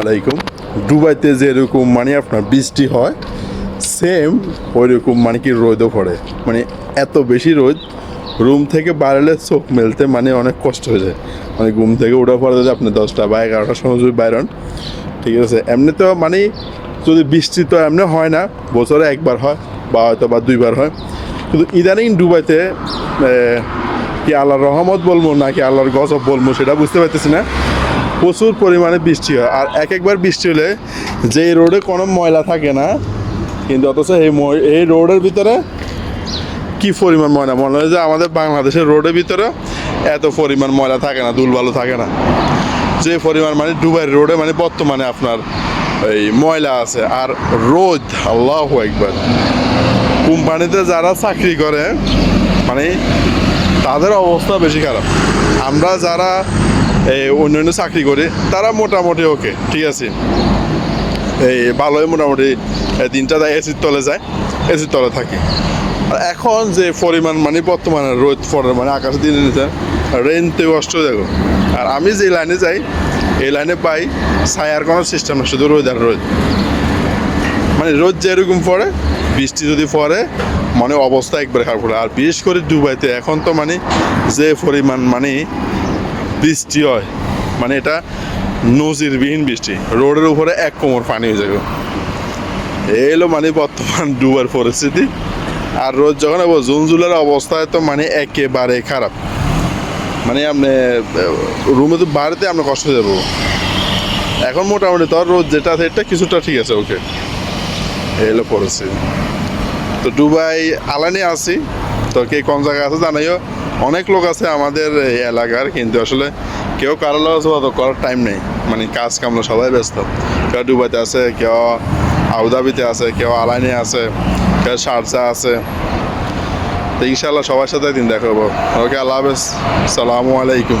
আলাইকুম। দুবাইতে যেরকম মানে আপনার বৃষ্টি হয় সেম ওইরকম মানে কি রোদও পড়ে। মানে এত বেশি রোদ রুম থেকে বাড়ালে চোখ মেলতে মানে অনেক কষ্ট হয়ে যায়। মানে ঘুম থেকে ওঠা পড়ে যদি আপনি দশটা বা এগারোটার সময় যদি বাইরন ঠিক আছে এমনি তো মানে যদি বৃষ্টি তো এমনি হয় না বছরে একবার হয় বা হয়তো বা দুইবার হয়। কিন্তু ইদানিং দুবাইতে এ, কি আল্লাহর রহমত বলব নাকি আল্লাহর গজব বলব সেটা বুঝতে পারতেছি না। প্রচুর পরিমাণে বৃষ্টি হয়। আর এক একবার বৃষ্টি হলে যে রোডে কোনো ময়লা থাকে না, কিন্তু অথচ এই এই রোডের ভিতরে কি পরিমাণ ময়লা? মনে হয় যে আমাদের বাংলাদেশের রোডের ভিতরে এত পরিমাণ ময়লা থাকে না, দুলবালু থাকে না। যে পরিমাণ মানে দুবাই রোডে মানে বর্তমানে আপনার এই ময়লা আছে। আর রোদ, আল্লাহ একবার কোম্পানিতে যারা চাকরি করে মানে তাদের অবস্থা বেশি খারাপ। আমরা যারা এই অন্যান্য চাকরি করে, তারা মোটামুটি ওকে ঠিক আছে। এই ভালোই মোটামুটি দিনটা যায় এসির তলে যায় এসির তলে থাকে। আর এখন যে পরিমাণ মানে বর্তমানে রোদ পড়ে মানে আকাশ দিনে নিতে রেনতে কষ্ট দেখো। আর আমি যে লাইনে যাই, এই লাইনে পাই ছায়ার কোনো সিস্টেম না, শুধু রোদ আর রোদ। মানে রোদ যেরকম পড়ে, বৃষ্টি যদি পড়ে মানে অবস্থা একবারে খারাপ করে আর বিশেষ করে দুবাইতে, এখন তো মানে যে পরিমাণ মানে বৃষ্টি হয়। মানে এটা নজিরবিহীন বৃষ্টি। রোডের উপরে এক কোমর পানি হয়ে যাবে। এলো মানে বর্তমান ডুবার পরিস্থিতি। আর রোদ যখন জুন জুলাইয়ের অবস্থায় তো মানে একেবারে খারাপ। মানে আপনি রুমে তো বাড়িতে আমরা কষ্ট যাব। এখন মোটামুটি তোর রোদ যেটা আছে এটা কিছুটা ঠিক আছে ওকে এলো পরিস্থিতি। তো ডুবাই আলানি আছি। তো কে কোন জায়গায় আছে জানাইও। অনেক লোক আছে আমাদের এই এলাকার, কিন্তু আসলে কেউ কারও অত করার টাইম নেই। মানে কাজ কামলা সবাই ব্যস্ত। কেউ ডুবাইতে আছে, কেউ আবুধাবিতে আছে, কেউ আলাইনে আছে, কেউ সারসা আছে। তো ইনশাল্লাহ সবার সাথে দিন দেখাবো ওকে, আল্লাহ হাফেজ। সালামু আলাইকুম।